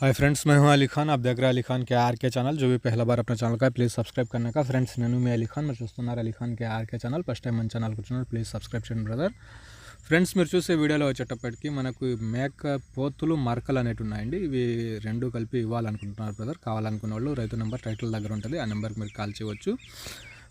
Hi friends मैं हूं अली खान आप देख रहे हैं अली खान के आर के ఛానల్ जो भी पहला बार अपना ఛానల్ का ప్లీజ్ సబ్స్క్రైబ్ करने का ఫ్రెండ్స్ నేను మీ అలీ ఖాన్ మీరు చూస్తున్నారు Ali Khan K R K channel first time మన ఛానల్కి వచ్చినప్పుడు ప్లీజ్ సబ్స్క్రైబ్ చేయండి బ్రదర్ ఫ్రెండ్స్ మీరు చూసే వీడియోలో వచ్చేటప్పటికి మనకు మేక పోతులు మరకలు అనేవి ఉన్నాయండి ఇవి రెండు కలిపి ఇవ్వాలనుకుంటున్నారు బ్రదర్ కావాలనుకున్న వాళ్ళు రైతు నెంబర్ టైటిల్ దగ్గర ఉంటుంది ఆ నెంబర్కి మీరు కాల్ చేయవచ్చు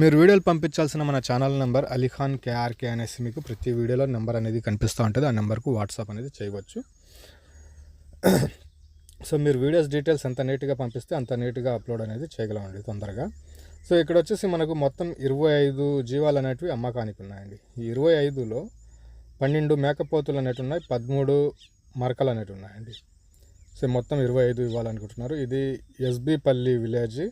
మీరు వీడియోలు పంపించాల్సిన మన ఛానల్ నెంబర్ అలీఖాన్ కేఆర్కే అనేసి మీకు ప్రతి వీడియోలో నెంబర్ అనేది కనిపిస్తూ ఉంటుంది. ఆ నెంబర్కు వాట్సాప్ అనేది చేయవచ్చు. సో మీరు వీడియోస్ డీటెయిల్స్ ఎంత నీట్గా పంపిస్తే అంత నీట్గా అప్లోడ్ అనేది చేయగలమండి తొందరగా. సో ఇక్కడ వచ్చేసి మనకు మొత్తం ఇరవై ఐదు జీవాలు అనేటివి అమ్మకానికి ఉన్నాయండి. ఈ ఇరవై ఐదులో పన్నెండు మేకపోతులు అనేటివి ఉన్నాయి పదమూడు మరకలు అనేటివి ఉన్నాయండి. సో మొత్తం ఇరవై ఐదు ఇవ్వాలనుకుంటున్నారు. ఇది SBpalli village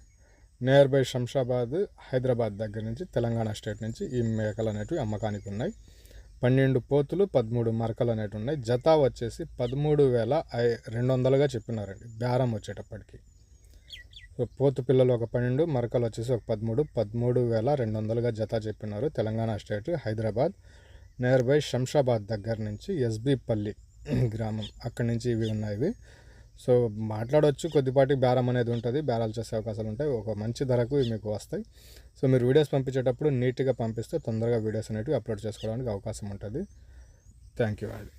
near by Shamshabad Hyderabad దగ్గర నుంచి తెలంగాణ స్టేట్ నుంచి ఈ మేకలు అనేటివి అమ్మకానికి ఉన్నాయి. పన్నెండు పోతులు పదమూడు మరకలు అనేటివి ఉన్నాయి. జత వచ్చేసి పదమూడు వేల ఐ- రెండు వందలుగా చెప్పినారండి. బేరం వచ్చేటప్పటికి. పోతు పిల్లలు ఒక పన్నెండు మరకలు వచ్చేసి ఒక పదమూడు పదమూడు వేల రెండు వందలుగా జత చెప్పినారు Telangana state Hyderabad. Near by Shamshabad దగ్గర నుంచి ఎస్బిపల్లి గ్రామం అక్కడి నుంచి ఇవి ఉన్నాయి. సో మాట్లాడవచ్చు కొద్దిపాటి బేరం అనేది ఉంటుంది. బేరాలు చేసే అవకాశాలు ఉంటాయి. ఒక మంచి ధరకు మీకు వస్తాయి. సో మీరు వీడియోస్ పంపించేటప్పుడు నీట్గా పంపిస్తే తొందరగా వీడియోస్ అనేవి అప్లోడ్ చేసుకోవడానికి అవకాశం ఉంటుంది. థ్యాంక్ యూ అండి.